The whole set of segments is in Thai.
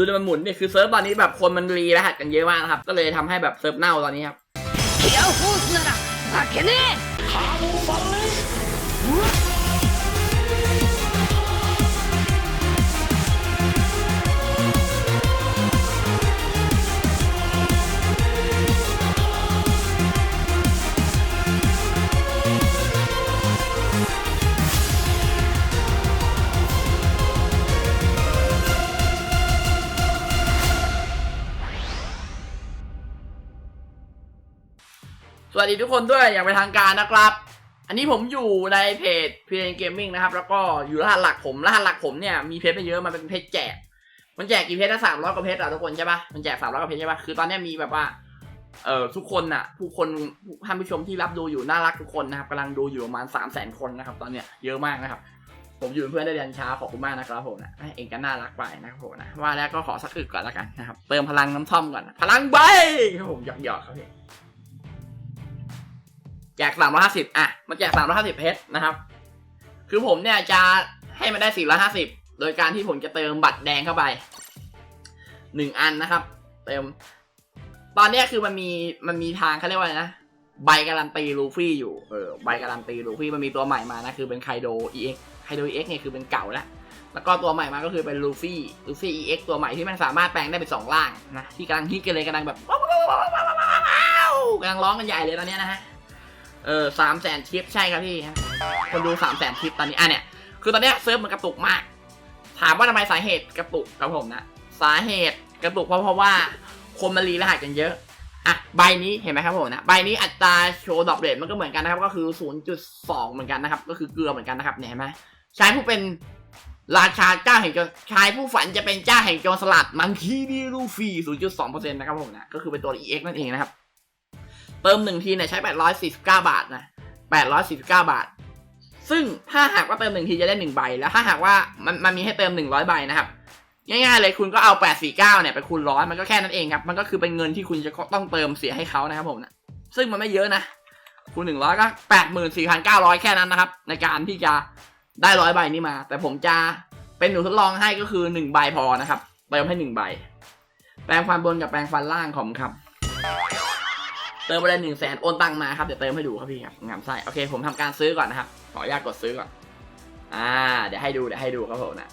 ดูแต่มันหมุนเนี่ยคือเซิร์ฟตอนนี้แบบคนมันรีแลรหัสกันเยอะมากนะครับ ก็เลยทำให้แบบเซิร์ฟเน่าตอนนี้ครับเขียวฟูสนะละอาเกเน่ฮาโฟังเลย สวัสดีทุกคนด้วยอย่างเป็นทางการนะครับ อันนี้ผมอยู่ในเพจ p n Gaming นะครับ แล้วก็อยู่รหัสหลักผมรหัสหลักผมเนี่ยมีเพจไปเยอะมันเป็นเพจแจก มันแจกกี่เพจนะสามร้อยกว่าเพจอะทุกคนใช่ปะมันแจกสามร้อยกว่าเพจใช่ปะคือตอนนี้มีแบบว่าเออทุกคนน่ะผู้คนท่านผู้ชมที่รับดูอยู่น่ารักทุกคนนะครับกำลังดูอยู่ประมาณสามแสนคนนะครับ ตอนเนี้ยเยอะมากนะครับ ผมอยู่เพื่อนได้เรียนช้าขอบคุณมากนะครับผมนะเองก็น่ารักไปนะครับผมนะว่าแล้วก็ขอสักอึกก่อนล้วกันนะครับเติมพลังน้ำท่อมก่อนพลังใบครับผมหยอกๆครับ หยอกๆครับพี่แจก350อะมันแจก350เพชรนะครับ คือผมเนี่ยจะให้มันได้450โดยการที่ผมจะเติมบัตรแดงเข้าไป1อันนะครับ เติม ตอนนี้คือมันมีมันมีทางเขาเรียกว่าไรนะใบการันตีลูฟี่อยู่เออใบการันตีลูฟี่มันมีตัวใหม่มานะคือเป็นไคโด EX ไคโด EX เนี่ยคือเป็นเก่าแล้วแล้วก็ตัวใหม่มาก็คือเป็นลูฟี่ลูฟี่ EX ตัวใหม่ที่มันสามารถแปลงได้เป็นสองร่างนะที่กำลังฮิตกันเลยกำลังแบบกำลังร้องกันใหญ่เลยตอนนี้นะฮะ เออสามแสนชิปใช่ครับพี่ครับคนดูสามแสนชิปตอนนี้อะเนี่ยคือตอนเนี้ยเซิร์ฟมันกระตุกมาก ถามว่าทำไมสาเหตุกระตุกกับผมนะสาเหตุกระตุกเพราะเพราะว่าคนมารีรหัสกันเยอะอะใบนี้เห็นไหมครับผมนะใบนี้อัตราโชว์ดรอปเรทมันก็เหมือนกันนะครับ ก็คือ 0.2 เหมือนกันนะครับ ก็คือเกลือเหมือนกันนะครับเห็นไหมชายผู้เป็นราชาเจ้าแห่งโจรชายผู้ฝันจะเป็นเจ้าแห่งโจรสลัดมังคีดีลูฟี่ 0.2%นะครับผมนะ ก็คือเป็นตัว EX นั่นเองนะครับ เติมหนึ่งทีเนี่ยใช้ 849 บาทนะ 849 บาท ซึ่งถ้าหากว่าเติมหนึ่งทีจะได้หนึ่งใบ แล้วถ้าหากว่ามันมันมีให้เติม100ใบนะครับ ง่ายๆเลยคุณก็เอา 849 เนี่ยไปคูณร้อยมันก็แค่นั้นเองครับ มันก็คือเป็นเงินที่คุณจะต้องเติมเสียให้เขานะครับผมนะ ซึ่งมันไม่เยอะนะ คูณ100ก็84,900แค่นั้นนะครับ ในการที่จะได้ร้อยใบนี้มา แต่ผมจะเป็นหนูทดลองให้ก็คือ1ใบพอนะครับ เติมให้1ใบ แปลงฟันบนกับแปลงฟันล่างของครับ เติมไปเลยหนึ่งแสนโอนตังมาครับเดี๋ยวเติมให้ดูครับพี่ครับงามไส้โอเคผมทำการซื้อก่อนนะครับขออนุญาตกดซื้อก่อนอ่า เดี๋ยวให้ดูเดี๋ยวให้ดูครับผมนะ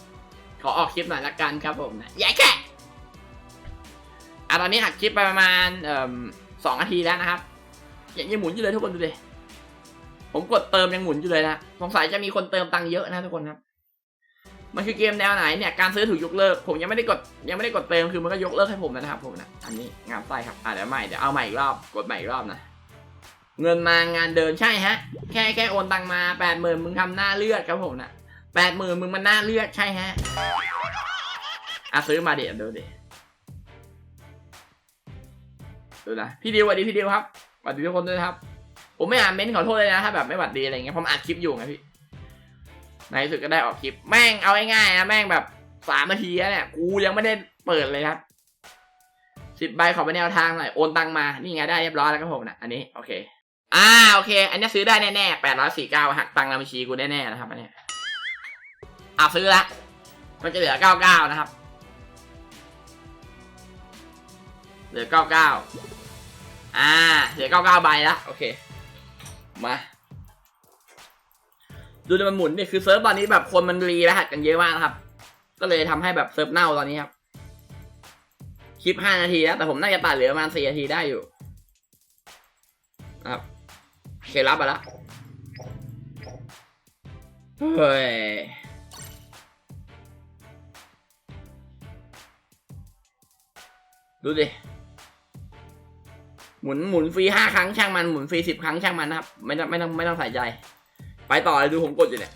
ขอออกคลิปหน่อยละกันครับผมนะแย่แค่อะตอนนี้อัดคลิปไปประมาณเอ่อสองนาทีแล้วนะครับยังยังหมุนอยู่เลยทุกคนดูดิผมกดเติมยังหมุนอยู่เลยนะสงสัยจะมีคนเติมตังค์เยอะนะทุกคนครับ มันคือเกมแนวไหนเนี่ยการซื้อถูกยกเลิก ผมยังไม่ได้กดยังไม่ได้กดเติมคือมันก็ยกเลิกให้ผมแล้วนะครับผมนะอันนี้งามไส้ครับอะเดี๋ยวใหม่เดี๋ยวเอาใหม่อีกรอบกดใหม่อีกรอบนะเงินมางานเดินใช่ฮะ แค่แค่โอนตังมาแปดหมื่นมึงทำหน้าเลือดครับผมนะแปดหมื่นมึงมันหน้าเลือดใช่ฮะอะซื้อมาเดี๋ยวดูดิดูนะพี่ดิวสวัสดีพี่ดิวครับสวัสดีทุกคนด้วยครับ ผมไม่อ่านเม้นต์ขอโทษเลยนะถ้าแบบไม่หวัดดีอะไรเงี้ยผมอัดคลิปอยู่ไงพี่ ในที่สุดก็ได้ออกคลิป แม่งเอาง่ายๆนะแม่งแบบสามนาทีแล้วเนี่ยกูยังไม่ได้เปิดเลยครับสิบใบขอไปแนวทางหน่อยโอนตังมา นี่ไงได้เรียบร้อยแล้วครับผมนะอันนี้โอเค อ่าโอเค อันนี้ซื้อได้แน่ๆแปดร้อยสี่เก้าหักตังค์ในบัญชีกูแน่ๆนะครับอันเนี้ยอ่าซื้อละมันจะเหลือเก้าเก้านะครับ เหลือเก้าเก้าอ่า เหลือเก้าเก้าใบละโอเค มา ดูดิมันหมุนเนี่ยคือเซิร์ฟตอนนี้แบบคนมันรีรหัสกันเยอะมากนะครับ ก็เลยทำให้แบบเซิร์ฟเน่าตอนนี้ครับ คลิปห้านาทีแล้วแต่ผมน่าจะตัดเหลือประมาณสี่นาทีได้อยู่นะครับเครับไปละเฮ้ยดูดิ หมุนหมุนฟรีห้าครั้งช่างมันหมุนฟรีสิบครั้งช่างมันนะครับ ไม่ต้องไม่ต้องไม่ต้องใส่ใจ ไปต่อเลยดูผมกดอยู่เนี่ย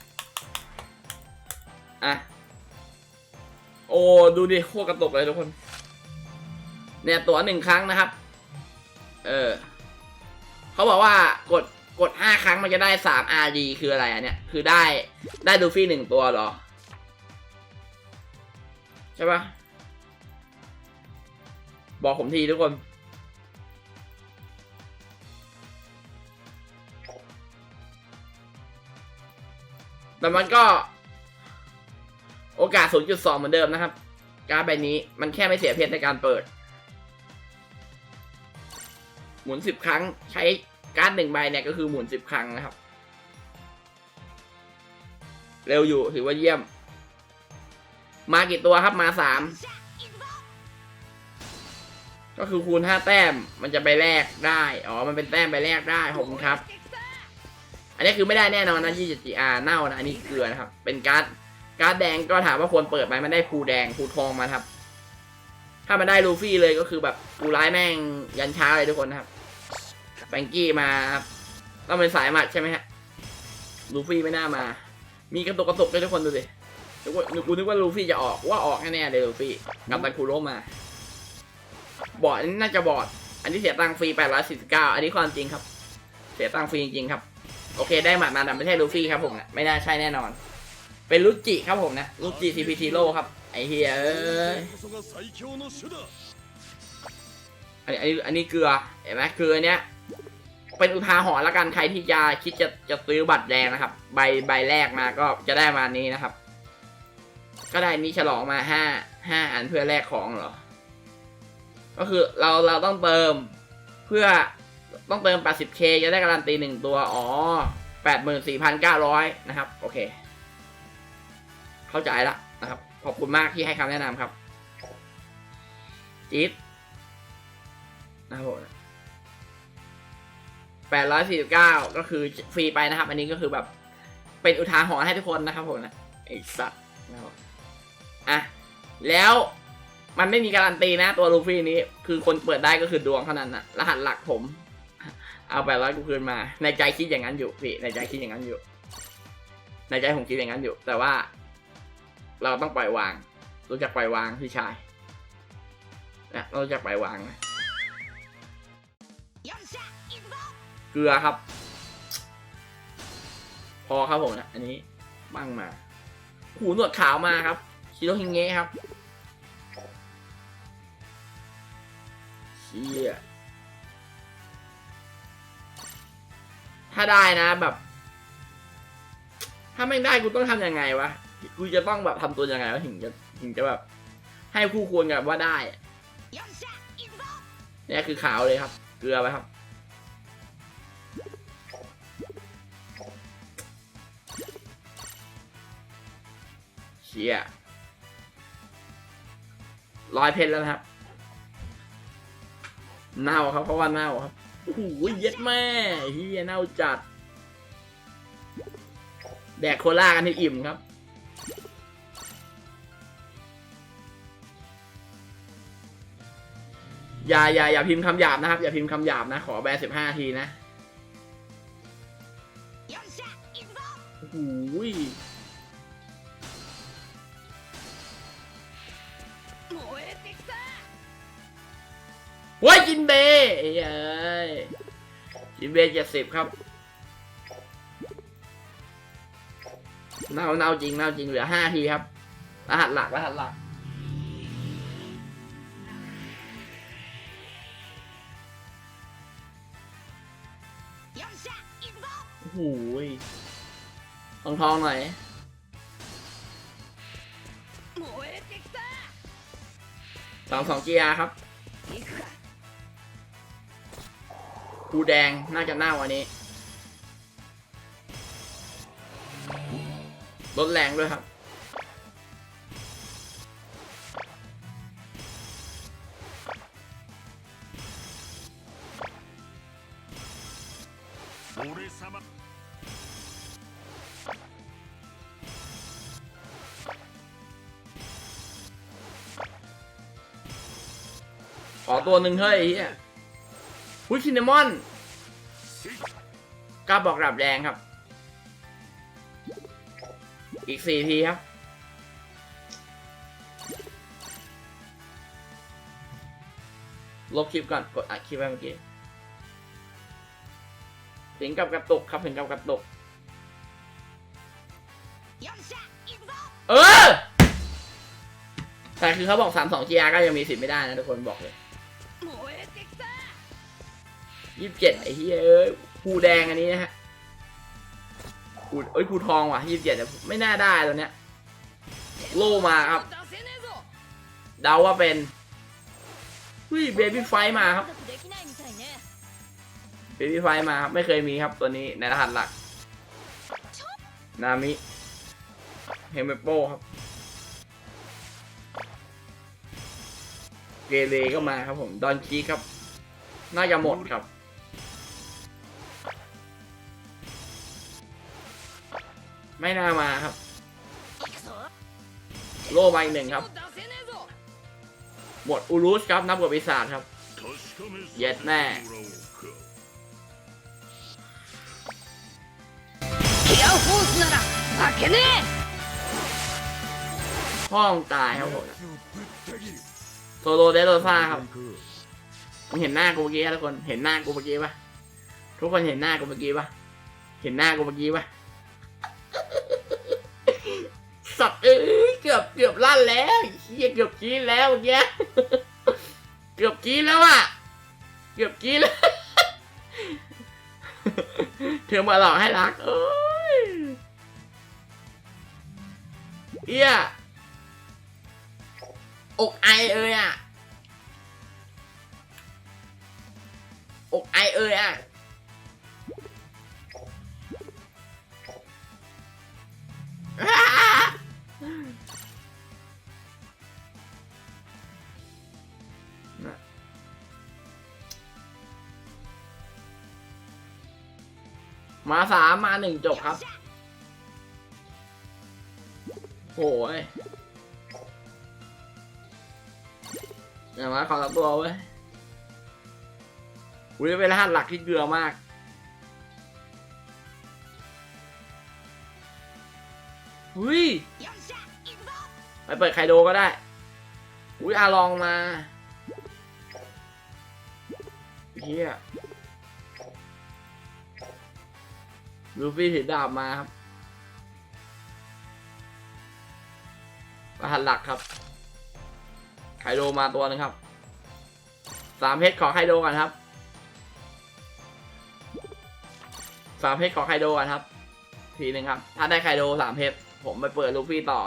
อะ โอ้ ดูดิโคตรกระตุกเลยทุกคน เนี่ยตัวหนึ่งครั้งนะครับ เออ เขาบอกว่ากดกดห้าครั้งมันจะได้สาม RD คืออะไรอะเนี่ย คือได้ได้ดูฟี่หนึ่งตัวเหรอ ใช่ปะบอกผมทีทุกคน แต่มันก็ โอกาส 0.2 เหมือนเดิมนะครับ การ์ดใบนี้มันแค่ไม่เสียเพชรในการเปิด หมุนสิบครั้งใช้การ์ดหนึ่งใบเนี่ยก็คือหมุนสิบครั้งนะครับ เร็วอยู่ถือว่าเยี่ยม มากี่ตัวครับมาสามก็คือคูณห้าแต้มมันจะไปแลกได้ อ๋อ มันเป็นแต้มไปแลกได้ขอบคุณครับ อันนี้คือไม่ได้แน่นอนนะ27 GR เน่านะอันนี้เกลือนะครับ เป็นการ์ดการ์ดแดงก็ถามว่าควรเปิดไหมมันได้ภูแดงภูทองมาครับ ถ้ามันได้ลูฟี่เลยก็คือแบบกูร้ายแม่งยันเช้าเลยทุกคนนะครับแบงกี้มาครับต้องเป็นสายหมัดใช่ไหมฮะลูฟี่ไม่น่ามา มีกระตุกกระตุกด้วยทุกคนดูดินึกว่ากูนึกว่าลูฟี่จะออกว่าออกแน่ๆเลยลูฟี่กับตันคูโรมา บอดอันนี้น่าจะบอด อันนี้เสียตังค์ฟรี849อันนี้ความจริงครับ เสียตังค์ฟรีจริงๆครับ โอเคได้หมัดมาแต่ไม่ใช่ลูฟี่ครับผมนะไม่น่าใช่แน่นอน เป็นลุจิครับผมนะลุจิซีพีทีโร่ครับไอเฮียเอ้ยอันนี้อันนี้อันนี้เกลือเห็นไหมเกลือเนี้ยเป็นอุทาหรณ์ละกันใครที่จะคิดจะจะซื้อบัตรแดงนะครับ ใบใบแรกมาก็จะได้มานี้นะครับ ก็ได้นี้ฉลองมาห้าห้าอันเพื่อแลกของเหรอ ก็คือเราเราต้องเติมเพื่อ ต้องเติม 80k จะได้การันตีหนึ่งตัว อ๋อ 84,900 นะครับ โอเค เข้าใจละนะครับ ขอบคุณมากที่ให้คำแนะนำครับ จิ๊ดนะครับผม849 ก็คือฟรีไปนะครับ อันนี้ก็คือแบบ เป็นอุทาหรณ์ให้ทุกคนนะครับผมนะไอ้สัตว์นะครับอะ แล้วมันไม่มีการันตีนะตัวลูฟี่นี้ คือคนเปิดได้ก็คือดวงเท่านั้นนะรหัสหลักผม เอาแปดร้อยกูคืนมา ในใจคิดอย่างนั้นอยู่พี่ในใจคิดอย่างนั้นอยู่ ในใจผมคิดอย่างนั้นอยู่ แต่ว่า เราต้องปล่อยวาง รู้จักปล่อยวางพี่ชายนะเรารู้จักปล่อยวางนะเกลือครับ พอครับผมนะอันนี้บ้างมา หูหนวดขาวมาครับชิโรฮิงเงะครับเชี่ย ถ้าได้นะแบบ ถ้าไม่ได้กูต้องทำยังไงวะกูจะต้องแบบทำตัวยังไงวะถึงจะถึงจะแบบ ให้คู่ควรกับว่าได้เนี่ยคือขาวเลยครับ เกลือไปครับ เชี่ยร้อยเพชรแล้วนะครับ เน่าครับเพราะว่าเน่าครับ โอ้โหเย็ดแม่เฮียเน่าจัด แดกโคล่ากันให้อิ่มครับ อย่าอย่าอย่าพิมพ์คำหยาบนะครับ อย่าพิมพ์คำหยาบนะ ขอแบนสิบห้าทีนะโอ้โห ว้ยจินเบย์เอ้ยจินเบย์เจ็ดสิบครับเน่าเน่าจริงเน่าจริงเหลือห้าทีครับรหัสหลักรหัสหลักโอ้โหยทองทองหน่อยสองสองจีอาครับ คูแดงน่าจะเน่าอันนี้ลดแรงด้วยครับขอตัวหนึ่งเฮ้ย คุชินเนมอนกล้าบอกดับแดงครับ อีกสี่ทีครับ ลบคลิปก่อน กดอัดคลิปไว้เมื่อกี้ถึงกับกระตุกครับถึงกับกระตุก เออ แต่คือเขาบอกสามสอง GR ก็ยังมีสิทธิ์ไม่ได้นะทุกคนบอกเลย ยี่สิบเจ็ดไอ้เฮ้ยผู้แดงอันนี้นะฮะผู้เอ้ยผู้ทองว่ะยี่สิบเจ็ดแต่ไม่น่าได้ตัวเนี้ย โลมาครับ เดาว่าเป็นวิ่เบบี้ไฟมาครับเบบี้ไฟมาครับ ไม่เคยมีครับตัวนี้ในรหัสหลัก นามิ เฮมเบโปครับ เกเรก็มาครับผม ดอนคีครับ น่าจะหมดครับ ไม่น่ามาครับ โล่ไปหนึ่งครับ หมดอูรุสครับนับกับปีศาจครับ เย็ดแม่พ่องตายครับผมโซโลเดโรซ่าครับเห็นหน้ากูเมื่อกี้ทุกคน เห็นหน้ากูเมื่อกี้ปะทุกคนเห็นหน้ากูเมื่อกี้ปะเห็นหน้ากูเมื่อกี้ปะ สัตว์เอ้ยเกือบเกือบลั่นแล้วเฮียเกือบกรีดแล้วเมื่อกี้ยเกือบกรีดแล้วอะ เกือบกรีดแล้ว เธอมาหลอกให้รัก เอ้ยเอี้ยอกไอเอ้ยอะอกไอเอ้ยอะ มาสามมาหนึ่งจบครับ โอ้ยอย่ามาขอรับตัวเว้ยอุ้ยเป็นรหัสหลักที่เกลือมาก อุ้ยไปเปิดไคโดก็ได้ อุ้ยอาลองมาเฮียลูฟี่ถือดาบมาครับรหัสหลักครับ ไคโดมาตัวนึงครับ สามเพชรขอไคโดกันครับ สามเพชรขอไคโดกันครับ ทีหนึ่งครับ ถ้าได้ไคโดสามเพชร ผมไปเปิดลูฟี่ต่อ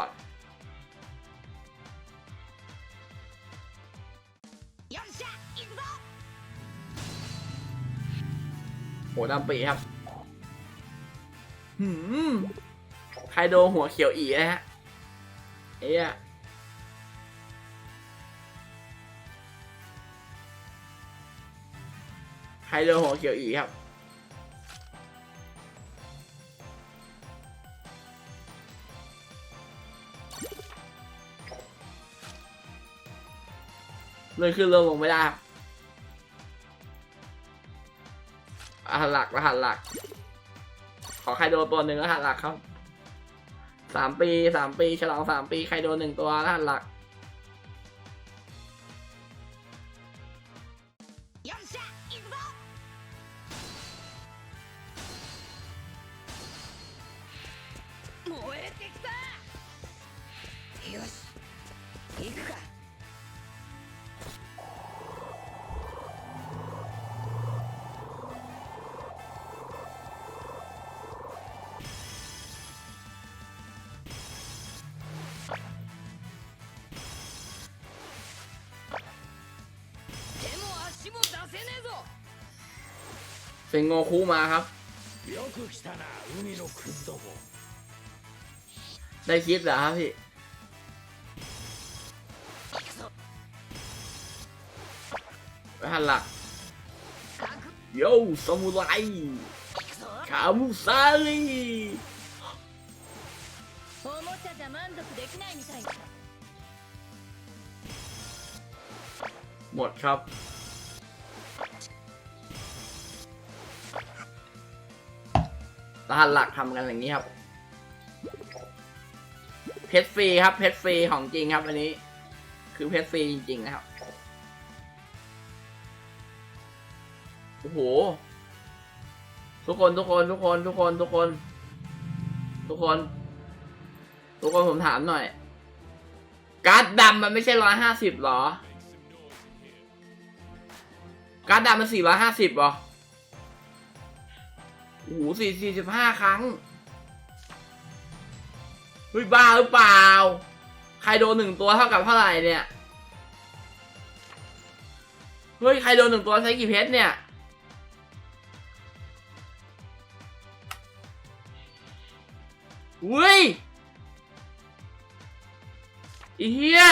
โหดำปีครับ หืมไคโดหัวเขียวอีนะฮะ เอ๊ยไคโดหัวเขียวอีครับ เลื่อนขึ้นเลื่อนลงไม่ได้ครับรหัสหลักรหัสหลัก ขอใครโดนตัวหนึ่งรหัสหลักครับสามปีสามปีฉลองสามปีใครโดนหนึ่งตัวรหัสหลัก เป็นโงคูมาครับ ได้คิดเหรอครับพี่หันหลักโยซามูไรคาบุซารีหมดครับ รหัสหลักทำกันอย่างนี้ครับ เพชรฟรีครับเพชรฟรีของจริงครับอันนี้ คือเพชรฟรีจริง ๆ นะครับ โอ้โห ทุกคนทุกคนทุกคนทุกคนทุกคน ทุกคน ทุกคนผมถามหน่อย การ์ดดำมันไม่ใช่ร้อยห้าสิบหรอ การ์ดดำมันสี่ร้อยห้าสิบหรอ โอ้โหสี่สี่สิบห้าครั้ง เฮ้ย บ้าหรือเปล่า ใครโดนหนึ่งตัวเท่ากับเท่าไหร่เนี่ย เฮ้ย ใครโดนหนึ่งตัวใช้กี่เพชรเนี่ยเว้ยไอีเหี้ย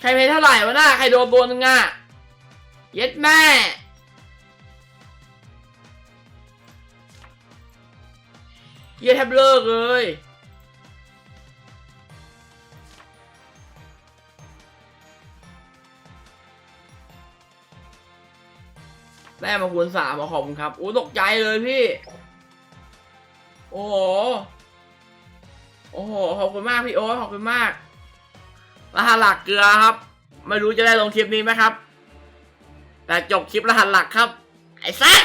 ใครเพชรเท่าไหร่วะน่าใครโดนตัวนึงอะ เย็ดแม่ เหี้ยแทบเลิกเลยแม่มาคูณสามขอบคุณครับ โอ้ตกใจเลยพี่ โอ้โห โอ้โห ขอบคุณมากพี่โอ๊ตขอบคุณมากรหัสหลักเกลือครับ ไม่รู้จะได้ลงคลิปนี้ไหมครับ แต่จบคลิปรหัสหลักครับ ไอ้ซัก